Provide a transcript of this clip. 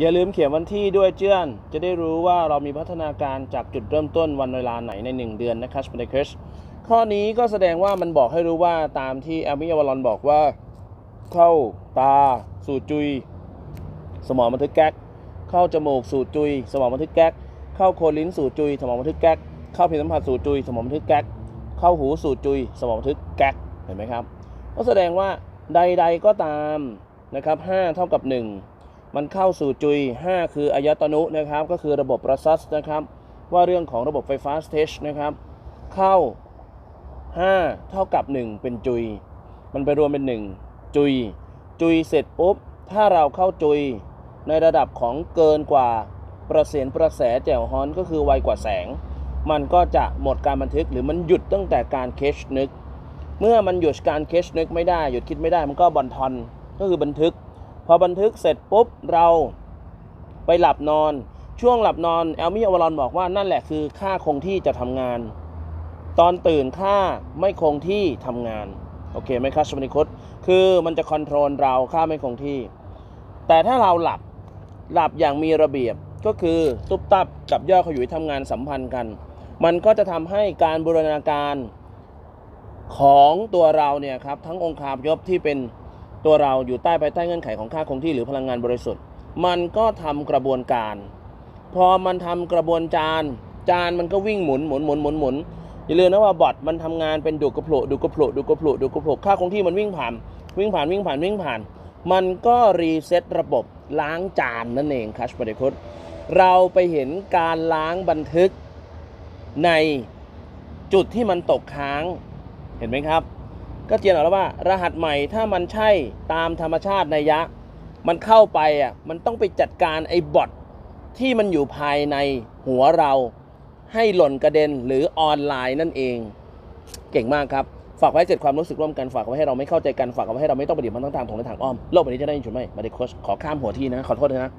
อย่าลืมเขียนวันที่ด้วยเจื้อน จะได้รู้ว่าเรามีพัฒนาการจากจุดเริ่มต้นวันเวลาไหนใน 1 เดือนนะครับสเปนเคิร์ข้อนี้ก็แสดงว่ามันบอกให้รู้ว่าตามที่แอมิยาวลอนบอกว่า เข้าตา สู่จุย สมองบันทึกแก๊ก เข้าจมูกสู่จุย สมองบันทึกแก๊ก เข้าโคนลิ้นสู่จุย สมองบันทึกแก๊ก เข้าผิวสัมผัสสู่จุย สมองบันทึกแก๊ก เข้าหูสู่จุย สมองบันทึกแก๊ก เห็นไหมครับ ก็แสดงว่าใด ๆก็ตามนะครับ5เท่ากับ 1 มันเข้าสู่จุย 5 คืออายตนุนะครับ ก็คือระบบประซัสนะครับ ว่าเรื่องของระบบไฟฟ้าสเตชนะครับ เข้า 5 เท่ากับ 1 เป็นจุย มันไปรวมเป็น 1 จุย จุยเสร็จปุ๊บ ถ้าเราเข้าจุยในระดับของเกินกว่าประเสียนประแสแจ่วฮอนก็คือไวกว่าแสง มันก็จะหมดการบันทึกหรือมันหยุดตั้งแต่การเคชนึก เมื่อมันหยุดการเคชนึกไม่ได้หยุดคิดไม่ได้มันก็บอนทอนก็คือบันทึก พอบันทึกเสร็จปุ๊บเราไปหลับนอน ช่วงหลับนอนแอลมี่อวารอนบอกว่านั่นแหละคือค่าคงที่จะทำงาน ตอนตื่นค่าไม่คงที่ทำงาน โอเคไหมครับสมนิคตคือมันจะคอนโทรลเราค่าไม่คงที่ แต่ถ้าเราหลับหลับอย่างมีระเบียบก็คือตุบตับกับย่อขยุยทำงานสัมพันธ์กัน มันก็จะทำให้การบูรณาการของตัวเราเนี่ยครับทั้งองค์คาพยพที่เป็น ตัวเราอยู่ใต้ภายใต้เงื่อนไขของค่าคงที่หรือพลังงานบริสุทธิ์ มันก็ทำกระบวนการ พอมันทำกระบวนจานจานมันก็วิ่งหมุนหมุนหมุนหมุนหมุนอย่าลืมนะว่าบอทมันทำงานเป็นดูกระโผลดูกระโผลดูกระโผลดูกระโผลค่าคงที่มันวิ่งผ่าน วิ่งผ่านวิ่งผ่านวิ่งผ่าน มันก็รีเซ็ตระบบล้างจานนั่นเองคัชปฏิคุตเราไปเห็นการล้างบันทึกในจุดที่มันตกค้างเห็นไหมครับ ก็เจียนออกแล้วว่ารหัสใหม่ถ้ามันใช่ตามธรรมชาติในยะ มันเข้าไปอะมันต้องไปจัดการไอ้บอทที่มันอยู่ภายในหัวเราให้หล่นกระเด็นหรือออนไลน์นั่นเอง เก่งมากครับ ฝากไว้เจ็ดความรู้สึกร่วมกันฝากไว้ให้เราไม่เข้าใจกันฝากไว้ให้เราไม่ต้องปฏิบัติทั้องทางถงและทางอ้อมโลกใบนี้จะได้ยินฉุนไหมมาเด็กโคชขอข้ามหัวที่นะขอโทษนะ